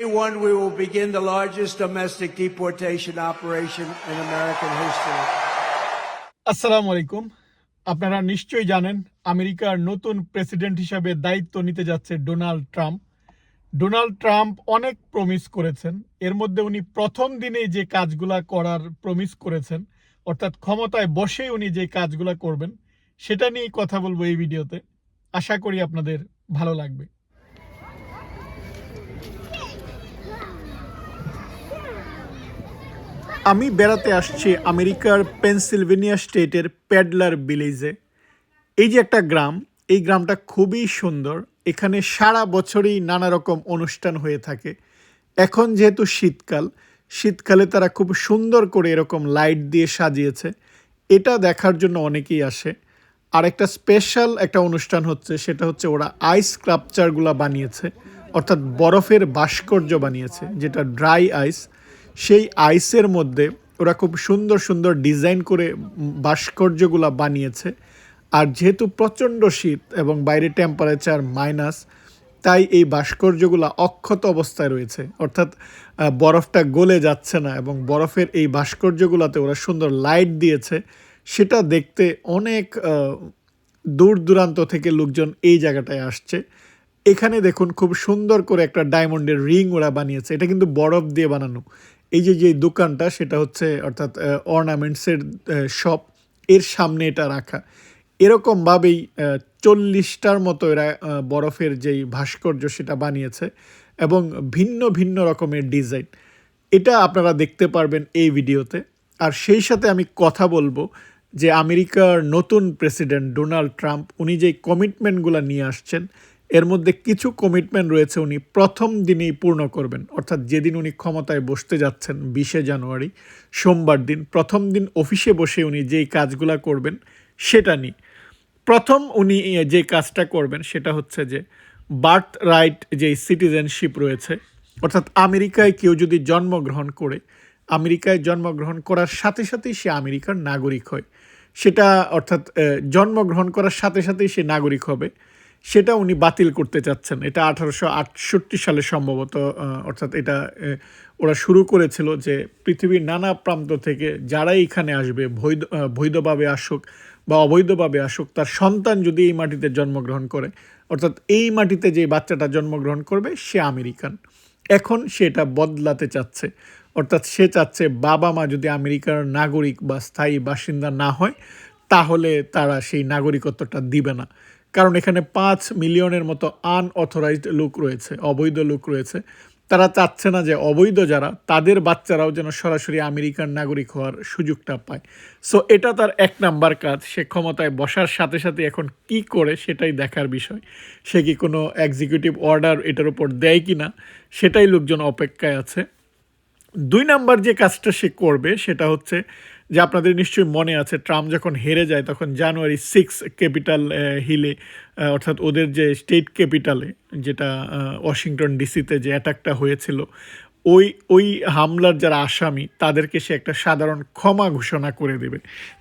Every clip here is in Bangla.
Day one, we will begin the largest domestic deportation operation in American history. আসসালামু আলাইকুম আপনারা নিশ্চয়ই জানেন আমেরিকার নতুন প্রেসিডেন্ট হিসাবে দায়িত্ব নিতে যাচ্ছে ডোনাল্ড ট্রাম্প। ডোনাল্ড ট্রাম্প অনেক প্রমিস করেছেন। এর মধ্যে উনি প্রথম দিনেই যে কাজগুলা করার প্রমিস করেছেন অর্থাৎ ক্ষমতায় বসেই উনি যে কাজগুলা করবেন সেটা নিয়ে কথা বলব এই ভিডিওতে। আশা করি আপনাদের ভালো লাগবে। আমি বেড়াতে আসছি আমেরিকার পেনসিলভেনিয়া স্টেটের প্যাডলার ভিলেজে। এই যে একটা গ্রাম, এই গ্রামটা খুবই সুন্দর। এখানে সারা বছরই নানা রকম অনুষ্ঠান হয়ে থাকে। এখন যেহেতু শীতকাল, শীতকালে তারা খুব সুন্দর করে এরকম লাইট দিয়ে সাজিয়েছে। এটা দেখার জন্য অনেকেই আসে। আর একটা স্পেশাল একটা অনুষ্ঠান হচ্ছে, সেটা হচ্ছে ওরা আইস স্ক্রাপচারগুলো বানিয়েছে। অর্থাৎ বরফের ভাস্কর্য বানিয়েছে, যেটা ড্রাই আইস সেই আইসের মধ্যে ওরা খুব সুন্দর সুন্দর ডিজাইন করে ভাস্কর্যগুলো বানিয়েছে। আর যেহেতু প্রচণ্ড শীত এবং বাইরে টেম্পারেচার মাইনাস তাই এই ভাস্কর্যগুলো অক্ষত অবস্থায় রয়েছে। অর্থাৎ বরফটা গলে যাচ্ছে না এবং বরফের এই ভাস্কর্যগুলোতে ওরা সুন্দর লাইট দিয়েছে। সেটা দেখতে অনেক দূর দূরান্ত থেকে লোকজন এই জায়গাটায় আসছে। এখানে দেখুন খুব সুন্দর করে একটা ডায়মন্ডের রিং ওরা বানিয়েছে। এটা কিন্তু বরফ দিয়ে বানানো। এই যে যে দোকানটা, সেটা হচ্ছে, অর্থাৎ অর্নামেন্টসের শপ এর সামনে এটা রাখা। এরকমভাবেই চল্লিশটার মতো এরা বরফের যেই ভাস্কর্য সেটা বানিয়েছে এবং ভিন্ন ভিন্ন রকমের ডিজাইন। এটা আপনারা দেখতে পারবেন এই ভিডিওতে। আর সেই সাথে আমি কথা বলব যে আমেরিকার নতুন প্রেসিডেন্ট ডোনাল্ড ট্রাম্প, উনি যেই কমিটমেন্টগুলো নিয়ে আসছেন এর মধ্যে কিছু কমিটমেন্ট রয়েছে উনি প্রথম দিনেই পূর্ণ করবেন। অর্থাৎ যেদিন উনি ক্ষমতায় বসতে যাচ্ছেন, বিশে জানুয়ারি, সোমবার দিন, প্রথম দিন অফিসে বসে উনি যেই কাজগুলো করবেন, সেটা নিয়ে। প্রথম উনি যে কাজটা করবেন, সেটা হচ্ছে যে বার্থ রাইট যে সিটিজেনশিপ রয়েছে, অর্থাৎ আমেরিকায় কেউ যদি জন্মগ্রহণ করে, আমেরিকায় জন্মগ্রহণ করার সাথে সাথেই সে আমেরিকার নাগরিক হয়। সেটা অর্থাৎ জন্মগ্রহণ করার সাথে সাথেই সে নাগরিক হবে। সেটা উনি বাতিল করতে চাচ্ছেন। এটা আঠারোশো আটষট্টি সালে সম্ভবত অর্থাৎ এটা ওরা শুরু করেছিল যে পৃথিবীর নানা প্রান্ত থেকে যারাই এখানে আসবে বৈধ বৈধভাবে আসুক বা অবৈধভাবে আসুক, তার সন্তান যদি এই মাটিতে জন্মগ্রহণ করে, অর্থাৎ এই মাটিতে যে বাচ্চাটা জন্মগ্রহণ করবে, সে আমেরিকান। এখন সেটা বদলাতে চাচ্ছে। অর্থাৎ সে চাচ্ছে বাবা মা যদি আমেরিকার নাগরিক বা স্থায়ী বাসিন্দা না হয়, তাহলে তারা সেই নাগরিকত্বটা দিবে না। কারণ এখানে পাঁচ মিলিয়নের মতো আনঅথরাইজড লোক রয়েছে, অবৈধ লোক রয়েছে। তারা চাচ্ছে না যে অবৈধ যারা, তাদের বাচ্চারাও যেন সরাসরি আমেরিকান নাগরিক হওয়ার সুযোগটা পায়। সো এটা তার এক নাম্বার কাজ। সে ক্ষমতায় বসার সাথে সাথে এখন কি করে সেটাই দেখার বিষয়। সে কি কোনো এক্সিকিউটিভ অর্ডার এটার উপর দেয় কি না সেটাই লোকজন অপেক্ষায় আছে। দুই নাম্বার যে কাজটা সে করবে, সেটা হচ্ছে যে আপনাদের নিশ্চয়ই মনে আছে, ট্রাম্প যখন হেরে যায় তখন জানুয়ারি সিক্স ক্যাপিটাল হিলে অর্থাৎ ওদের যে স্টেট ক্যাপিটালে যেটা ওয়াশিংটন ডিসিতে যে অ্যাটাকটা হয়েছিল, ওই ওই হামলার যারা আসামি, তাদেরকে সে একটা সাধারণ ক্ষমা ঘোষণা করে দেবে।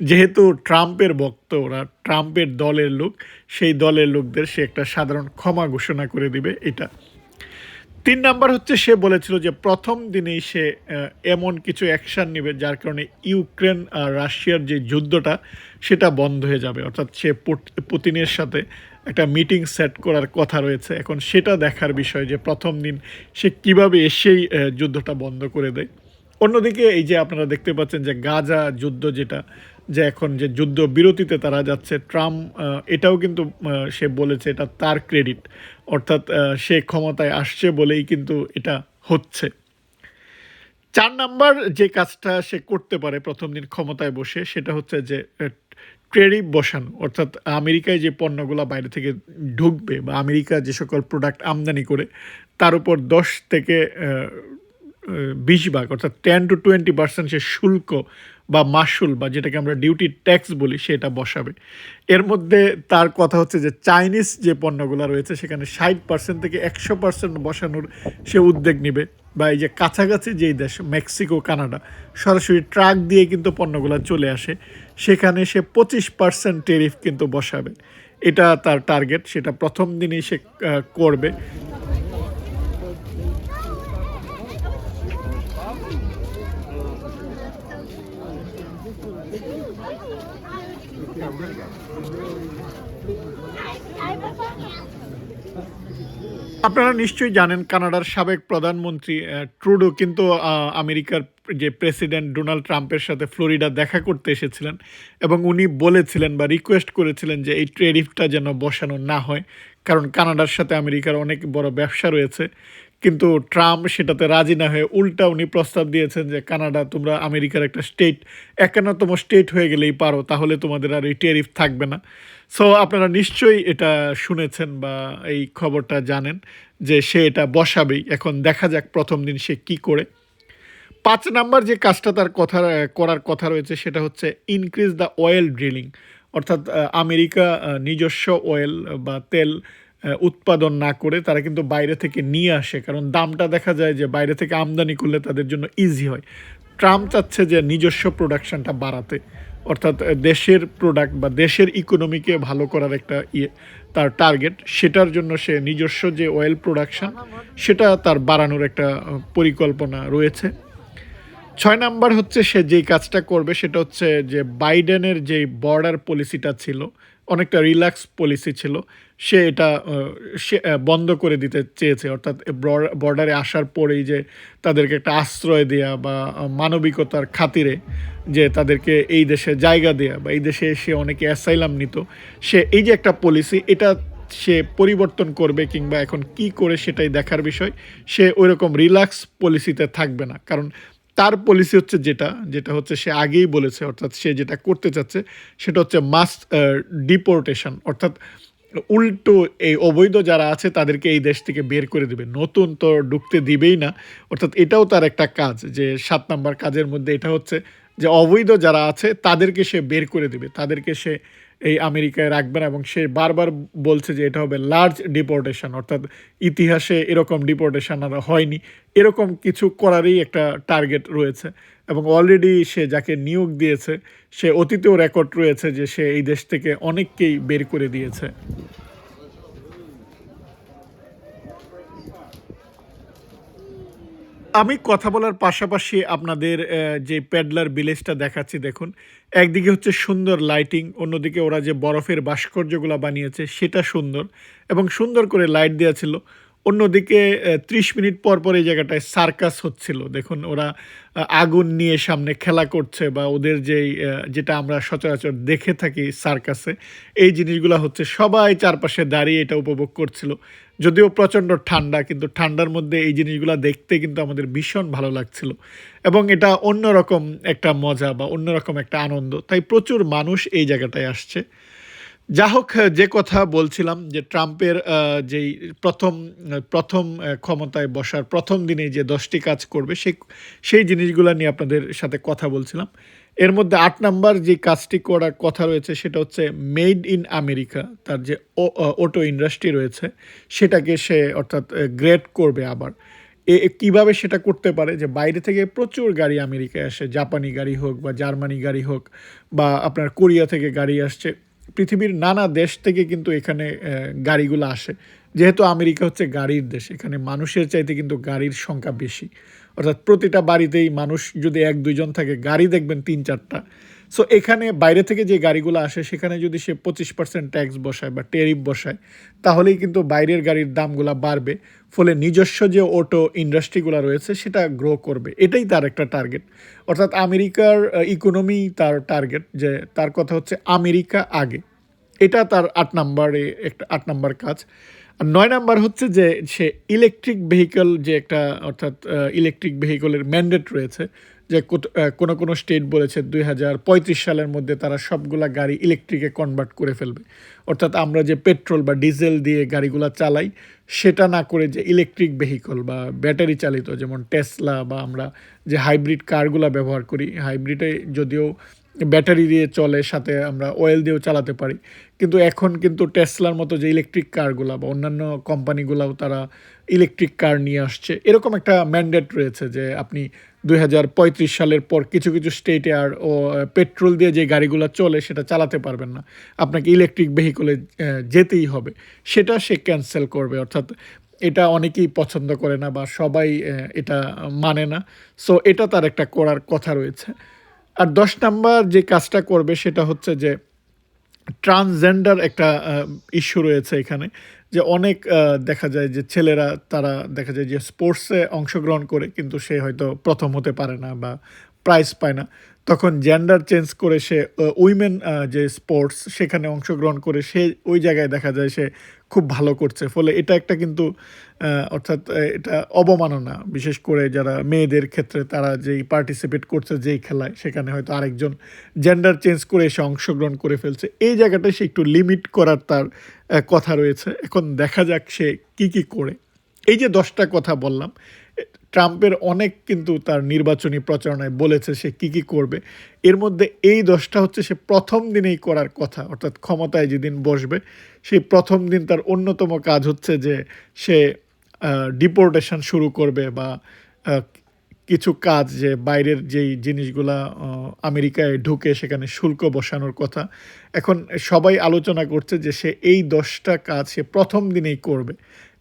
যেহেতু ট্রাম্পের ভক্ত ওরা ট্রাম্পের দলের লোক, সেই দলের লোকদের সে একটা সাধারণ ক্ষমা ঘোষণা করে দিবে, এটা। তিন নাম্বার হচ্ছে, সে বলেছিল যে প্রথম দিনেই সে এমন কিছু অ্যাকশন নেবে যার কারণে ইউক্রেন আর রাশিয়ার যে যুদ্ধটা, সেটা বন্ধ হয়ে যাবে। অর্থাৎ সে পুতিনের সাথে একটা মিটিং সেট করার কথা রয়েছে। এখন সেটা দেখার বিষয় যে প্রথম দিন সে কীভাবে এসেই যুদ্ধটা বন্ধ করে দেয়। অন্যদিকে এই যে আপনারা দেখতে পাচ্ছেন যে গাজা যুদ্ধ যেটা, যে এখন যে যুদ্ধ বিরতিতে তারা যাচ্ছে, ট্রাম্প এটাও কিন্তু সে বলেছে এটা তার ক্রেডিট অর্থাৎ সে ক্ষমতায় আসছে বলেই কিন্তু এটা হচ্ছে। চার নাম্বার যে কাজটা সে করতে পারে প্রথম দিন ক্ষমতায় বসে, সেটা হচ্ছে যে ট্রেরিফ বসানো। অর্থাৎ, আমেরিকায় যে পণ্যগুলো বাইরে থেকে ঢুকবে বা আমেরিকা যে সকল প্রোডাক্ট আমদানি করে, তার উপর দশ থেকে বিশ ভাগ, অর্থাৎ টেন টু টোয়েন্টি পার্সেন্ট সে শুল্ক বা মাসুল বা যেটাকে আমরা ডিউটি ট্যাক্স বলি সেটা বসাবে। এর মধ্যে তার কথা হচ্ছে যে চাইনিজ যে পণ্যগুলো রয়েছে সেখানে ষাট পার্সেন্ট থেকে একশো পার্সেন্ট বসানোর সে উদ্যোগ নেবে বা এই যে কাছাকাছি যেই দেশ মেক্সিকো কানাডা সরাসরি ট্রাক দিয়ে কিন্তু পণ্যগুলো চলে আসে, সেখানে সে পঁচিশ পার্সেন্ট টেরিফ কিন্তু বসাবে। এটা তার টার্গেট সেটা প্রথম দিনই সে করবে। আপনারা নিশ্চয়ই জানেন কানাডার সাবেক প্রধানমন্ত্রী ট্রুডো কিন্তু আমেরিকার যে প্রেসিডেন্ট ডোনাল্ড ট্রাম্পের সাথে ফ্লোরিডা দেখা করতে এসেছিলেন এবং উনি বলেছিলেন বা রিকোয়েস্ট করেছিলেন যে এই ট্রেরিফটা যেন বসানো না হয়, কারণ কানাডার সাথে আমেরিকার অনেক বড় ব্যবসা রয়েছে। কিন্তু ট্রাম্প সেটাতে রাজি না হয়ে উল্টা উনি প্রস্তাব দিয়েছেন যে, কানাডা, তোমরা আমেরিকার একটা স্টেট, একান্নতম স্টেট হয়ে গেলেই পারো, তাহলে তোমাদের আর এই টেরিফ থাকবে না। সো আপনারা নিশ্চয়ই এটা শুনেছেন বা এই খবরটা জানেন যে, সে এটা বসাবেই। এখন দেখা যাক প্রথম দিন সে কি করে। পাঁচ নাম্বার যে কাজটা তার কথা, করার কথা রয়েছে, সেটা হচ্ছে ইনক্রিজ দ্য অয়েল ড্রিলিং অর্থাৎ আমেরিকা নিজস্ব অয়েল বা তেল উৎপাদন না করে তারা কিন্তু বাইরে থেকে নিয়ে আসে। কারণ দামটা দেখা যায় যে বাইরে থেকে আমদানি করলে তাদের জন্য ইজি হয়। ট্রাম্প চাচ্ছে যে নিজস্ব প্রোডাকশনটা বাড়াতে। অর্থাৎ দেশের প্রোডাক্ট বা দেশের ইকোনমিকে ভালো করার একটা ইয়ে তার টার্গেট সেটার জন্য সে নিজস্ব যে অয়েল প্রোডাকশন সেটা তার বাড়ানোর একটা পরিকল্পনা রয়েছে। ছয় নাম্বার হচ্ছে সে যেই কাজটা করবে, সেটা হচ্ছে যে বাইডেনের যে বর্ডার পলিসিটা ছিল, অনেকটা রিল্যাক্স পলিসি ছিল সে এটা সে বন্ধ করে দিতে চেয়েছে। অর্থাৎ বর্ডারে আসার পরেই যে তাদেরকে একটা আশ্রয় দেয়া বা মানবিকতার খাতিরে যে তাদেরকে এই দেশে জায়গা দেয়া বা, এই দেশে এসে অনেকে অ্যাসাইলাম নিত, সে এই যে একটা পলিসি এটা সে পরিবর্তন করবে কিংবা এখন কি করে সেটাই দেখার বিষয়, সে ওইরকম রিল্যাক্স পলিসিতে থাকবে না। কারণ তার পলিসি হচ্ছে যেটা যেটা হচ্ছে সে আগেই বলেছে, অর্থাৎ সে যেটা করতে চাচ্ছে, সেটা হচ্ছে মাস ডিপোর্টেশন অর্থাৎ উল্টো এই অবৈধ যারা আছে, তাদেরকে এই দেশ থেকে বের করে দেবে। নতুন তো ঢুকতে দিবেই না। অর্থাৎ এটাও তার একটা কাজ যে, সাত নাম্বার কাজের মধ্যে এটা হচ্ছে যে, অবৈধ যারা আছে, তাদেরকে সে বের করে দেবে। তাদেরকে সে এই আমেরিকায় রাখবে না এবং সে বারবার বলছে যে এটা হবে লার্জ ডিপোর্টেশন অর্থাৎ ইতিহাসে এরকম ডিপোর্টেশন আর হয়নি। এরকম কিছু করারই একটা টার্গেট রয়েছে এবং অলরেডি সে যাকে নিয়োগ দিয়েছে, সে অতীতেও রেকর্ড রয়েছে যে সে এই দেশ থেকে অনেককেই বের করে দিয়েছে। আমি কথা বলার পাশাপাশি আপনাদের যে প্যাডলার ভিলেজটা দেখাচ্ছি, দেখুন একদিকে হচ্ছে সুন্দর লাইটিং অন্যদিকে ওরা যে বরফের ভাস্কর্যগুলো বানিয়েছে সেটা সুন্দর। এবং সুন্দর করে লাইট দেওয়া ছিল। অন্যদিকে ত্রিশ মিনিট পর পর এই জায়গাটায় সার্কাস হচ্ছিল। দেখুন, ওরা আগুন নিয়ে সামনে খেলা করছে বা ওদের যেই যেটা আমরা সচরাচর দেখে থাকি সার্কাসে, এই জিনিসগুলো হচ্ছে সবাই চারপাশে দাঁড়িয়ে এটা উপভোগ করছিল। যদিও প্রচণ্ড ঠান্ডা, কিন্তু ঠান্ডার মধ্যে এই জিনিসগুলো দেখতে কিন্তু আমাদের ভীষণ ভালো লাগছিল। এবং এটা অন্যরকম একটা মজা বা অন্যরকম একটা আনন্দ। তাই প্রচুর মানুষ এই জায়গাটায় আসছে। যা হোক যে কথা বলছিলাম যে ট্রাম্পের যেই প্রথম প্রথম ক্ষমতায় বসার প্রথম দিনে যে দশটি কাজ করবে, সেই সেই জিনিসগুলো নিয়ে আপনাদের সাথে কথা বলছিলাম। এর মধ্যে আট নাম্বার যে কাজটি করার কথা রয়েছে, সেটা হচ্ছে মেড ইন আমেরিকা, তার যে অটো ইন্ডাস্ট্রি রয়েছে, সেটাকে সে অর্থাৎ গ্রেড করবে আবার। এ কীভাবে সেটা করতে পারে যে বাইরে থেকে প্রচুর গাড়ি আমেরিকায় আসে, জাপানি গাড়ি হোক বা জার্মানি গাড়ি হোক বা আপনার কোরিয়া থেকে গাড়ি আসছে পৃথিবীর নানা দেশ থেকে কিন্তু এখানে গাড়িগুলো আসে। যেহেতু আমেরিকা হচ্ছে গাড়ির দেশ, এখানে মানুষের চাইতে কিন্তু গাড়ির সংখ্যা বেশি। অর্থাৎ প্রতিটা বাড়িতেই মানুষ যদি এক দুইজন থাকে, গাড়ি দেখবেন তিন চারটা সো এখানে বাইরে থেকে যে গাড়িগুলো আসে, সেখানে যদি সে পঁচিশ পার্সেন্ট ট্যাক্স বসায় বা টেরিফ বসায়, তাহলেই কিন্তু বাইরের গাড়ির দামগুলো বাড়বে। ফলে নিজস্ব যে অটো ইন্ডাস্ট্রিগুলো রয়েছে, সেটা গ্রো করবে। এটাই তার একটা টার্গেট অর্থাৎ আমেরিকার ইকোনমি তার টার্গেট যে তার কথা হচ্ছে আমেরিকা আগে। এটা তার আট নাম্বারে একটা, আট নাম্বার কাজ। আর নয় নাম্বার হচ্ছে যে সে ইলেকট্রিক ভেহিকল যে একটা, অর্থাৎ ইলেকট্রিক ভেহিকলের ম্যান্ডেট রয়েছে যে কোনো কোনো স্টেট বলেছে দুই হাজার পঁয়ত্রিশ সালের মধ্যে তারা সবগুলা গাড়ি ইলেকট্রিকে কনভার্ট করে ফেলবে। অর্থাৎ আমরা যে পেট্রোল বা ডিজেল দিয়ে গাড়িগুলো চালাই, সেটা না করে যে ইলেকট্রিক ভেহিকল বা ব্যাটারি চালিত, যেমন টেসলা বা আমরা যে হাইব্রিড কারগুলো ব্যবহার করি হাইব্রিডে যদিও ব্যাটারি দিয়ে চলে, সাথে আমরা অয়েল দিয়েও চালাতে পারি। কিন্তু এখন কিন্তু টেসলার মতো যে ইলেকট্রিক কারগুলো বা অন্যান্য কোম্পানিগুলোও তারা ইলেকট্রিক কার নিয়ে আসছে। এরকম একটা ম্যান্ডেট রয়েছে যে আপনি দুই হাজার পঁয়ত্রিশ সালের পর কিছু কিছু স্টেটে আর, ও পেট্রোল দিয়ে যে গাড়িগুলো চলে সেটা চালাতে পারবেন না। আপনাকে ইলেকট্রিক ভেহিকলে যেতেই হবে। সেটা সে ক্যান্সেল করবে। অর্থাৎ এটা অনেকেই পছন্দ করে না বা সবাই এটা মানে না। সো এটা তার একটা করার কথা রয়েছে। আর দশ নাম্বার যে কাজটা করবে সেটা হচ্ছে যে ট্রান্সজেন্ডার একটা ইস্যু রয়েছে এখানে, যে অনেক দেখা যায় যে ছেলেরা, তারা দেখা যায় যে স্পোর্টসে অংশগ্রহণ করে, কিন্তু সে হয়তো প্রথম হতে পারে না বা প্রাইজ পায় না। তখন জেন্ডার চেঞ্জ করে সে উইমেন যে স্পোর্টস সেখানে অংশগ্রহণ করে সে ওই জায়গায় দেখা যায় সে খুব ভালো করছে। ফলে এটা একটা কিন্তু অর্থাৎ এটা অবমাননা। বিশেষ করে যারা মেয়েদের ক্ষেত্রে তারা যেই পার্টিসিপেট করছে, যেই খেলায়, সেখানে হয়তো আরেকজন জেন্ডার চেঞ্জ করে এসে অংশগ্রহণ করে ফেলছে। এই জায়গাটায় সে একটু লিমিট করার তার কথা রয়েছে। এখন দেখা যাক সে কি কি করে। এই যে দশটা কথা বললাম ট্রাম্পের অনেক কিন্তু তার নির্বাচনী প্রচারণায় বলেছে সে কি কি করবে। এর মধ্যে এই দশটা হচ্ছে সে প্রথম দিনেই করার কথা, অর্থাৎ ক্ষমতায় যেদিন বসবে, সেই প্রথম দিন তার অন্যতম কাজ হচ্ছে যে সে ডিপোর্টেশন শুরু করবে বা কিছু কাজ যে বাইরের যেই জিনিসগুলা আমেরিকায় ঢুকে সেখানে শুল্ক বসানোর কথা। এখন সবাই আলোচনা করছে যে সে এই দশটা কাজ সে প্রথম দিনেই করবে।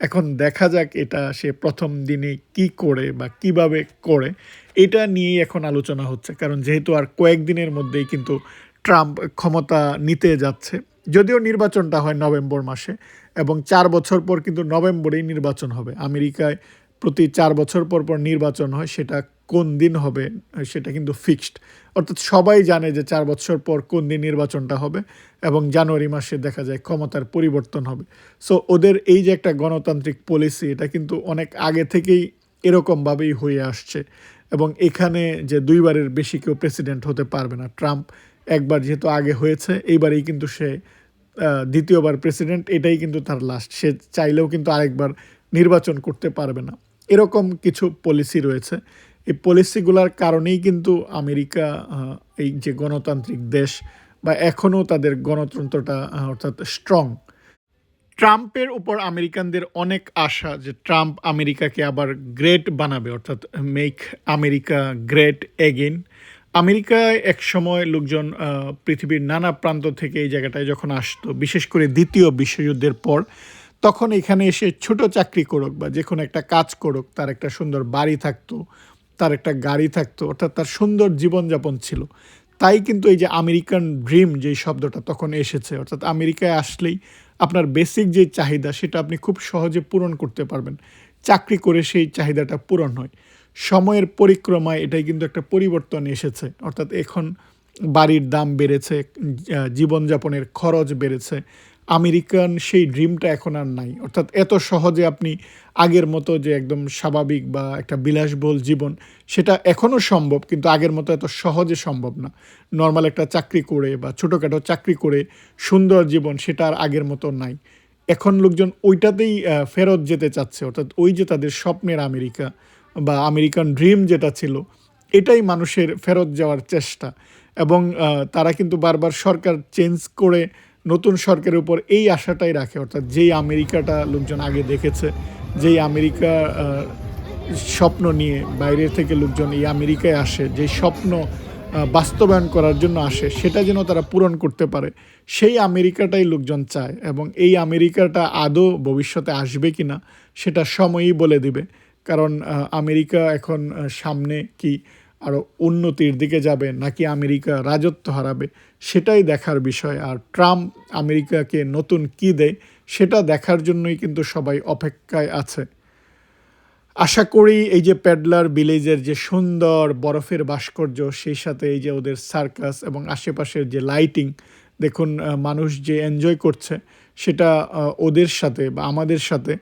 এখন দেখা যাক এটা সে প্রথম দিনে কি করে বা কীভাবে করে। এটা নিয়েই এখন আলোচনা হচ্ছে। কারণ যেহেতু আর কয়েকদিনের মধ্যেই কিন্তু ট্রাম্প ক্ষমতা নিতে যাচ্ছে, যদিও নির্বাচনটা হয় নভেম্বর মাসে এবং চার বছর পর কিন্তু নভেম্বরেই নির্বাচন হবে। আমেরিকায় প্রতি চার বছর পর পর নির্বাচন হয়, সেটা কোন দিন হবে, সেটা কিন্তু ফিক্সড অর্থাৎ সবাই জানে যে চার বছর পর কোন দিন নির্বাচনটা হবে এবং জানুয়ারি মাসে দেখা যায় ক্ষমতার পরিবর্তন হবে। সো ওদের এই যে একটা গণতান্ত্রিক পলিসি এটা কিন্তু অনেক আগে থেকেই এরকমভাবেই হয়ে আসছে এবং এখানে যে দুইবারের বেশি কেউ প্রেসিডেন্ট হতে পারবে না, ট্রাম্প একবার যেহেতু আগে হয়েছে, এইবারেই কিন্তু সে দ্বিতীয়বার প্রেসিডেন্ট এটাই কিন্তু তার লাস্ট সে চাইলেও কিন্তু আরেকবার নির্বাচন করতে পারবে না। এরকম কিছু পলিসি রয়েছে। এই পলিসিগুলোর কারণেই কিন্তু আমেরিকা এই যে গণতান্ত্রিক দেশ বা এখনও তাদের গণতন্ত্রটা অর্থাৎ স্ট্রং ট্রাম্পের উপর আমেরিকানদের অনেক আশা যে ট্রাম্প আমেরিকাকে আবার গ্রেট বানাবে, অর্থাৎ মেক আমেরিকা গ্রেট এগেইন আমেরিকায় এক সময় লোকজন পৃথিবীর নানা প্রান্ত থেকে এই জায়গাটায় যখন আসতো, বিশেষ করে দ্বিতীয় বিশ্বযুদ্ধের পর তখন এখানে এসে ছোট চাকরি করুক বা যে কোনো একটা কাজ করুক, তার একটা সুন্দর বাড়ি থাকতো, তার একটা গাড়ি থাকতো, অর্থাৎ তার সুন্দর জীবনযাপন ছিল। তাই কিন্তু এই যে আমেরিকান ড্রিম যেই শব্দটা তখন এসেছে, অর্থাৎ আমেরিকায় আসলেই আপনার বেসিক যে চাহিদা, সেটা আপনি খুব সহজে পূরণ করতে পারবেন। চাকরি করে সেই চাহিদাটা পূরণ হয়। সময়ের পরিক্রমায় এটাই কিন্তু একটা পরিবর্তন এসেছে, অর্থাৎ এখন বাড়ির দাম বেড়েছে জীবনযাপনের খরচ বেড়েছে। আমেরিকান সেই ড্রিমটা এখন আর নাই। অর্থাৎ এত সহজে আপনি আগের মতো যে একদম স্বাভাবিক বা একটা বিলাসবহুল জীবন, সেটা এখনও সম্ভব, কিন্তু আগের মতো এত সহজে সম্ভব না। নর্মাল একটা চাকরি করে বা ছোটোখাটো চাকরি করে সুন্দর জীবন, সেটা আর আগের মতো নাই। এখন লোকজন ওইটাতেই ফেরত যেতে চাচ্ছে, অর্থাৎ ওই যে তাদের স্বপ্নের আমেরিকা বা আমেরিকান ড্রিম যেটা ছিল, এটাই মানুষের ফেরত যাওয়ার চেষ্টা। এবং তারা কিন্তু বারবার সরকার চেঞ্জ করে নতুন সরকারের উপর এই আশাটাই রাখে। অর্থাৎ যেই আমেরিকাটা লোকজন আগে দেখেছে, যেই আমেরিকা স্বপ্ন নিয়ে বাইরে থেকে লোকজন এই আমেরিকায় আসে যে স্বপ্ন বাস্তবায়ন করার জন্য আসে, সেটা যেন তারা পূরণ করতে পারে, সেই আমেরিকাটাই লোকজন চায় এবং এই আমেরিকাটা আদৌ ভবিষ্যতে আসবে কি না সেটা সময়ই বলে দিবে। কারণ আমেরিকা এখন সামনে কি আরও উন্নতির দিকে যাবে, নাকি আমেরিকা রাজত্ব হারাবে, সেটাই দেখার বিষয়। আর ট্রাম্প আমেরিকাকে নতুন কী দেয়, সেটা দেখার জন্যই কিন্তু সবাই অপেক্ষায় আছে। আশা করি এই যে প্যাডলার ভিলেজের যে সুন্দর বরফের ভাস্কর্য, সেই সাথে এই যে ওদের সার্কাস এবং আশেপাশের যে লাইটিং, দেখুন মানুষ যে এনজয় করছে, সেটা ওদের সাথে বা আমাদের সাথে,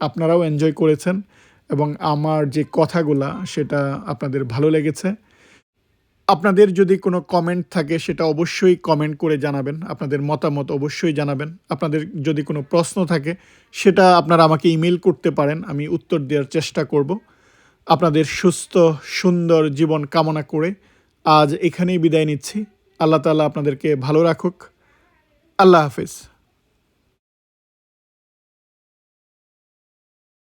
আপনারাও এনজয় করেছেন। এবং আমার যে কথাগুলা, সেটা আপনাদের ভালো লেগেছে। আপনাদের যদি কোনো কমেন্ট থাকে, সেটা অবশ্যই কমেন্ট করে জানাবেন। আপনাদের মতামত অবশ্যই জানাবেন। আপনাদের যদি কোনো প্রশ্ন থাকে, সেটা আপনারা আমাকে ইমেল করতে পারেন। আমি উত্তর দেওয়ার চেষ্টা করব। আপনাদের সুস্থ, সুন্দর জীবন কামনা করে আজ এখানেই বিদায় নিচ্ছি। আল্লাহ তাআলা আপনাদেরকে ভালো রাখুক। আল্লাহ হাফিজ।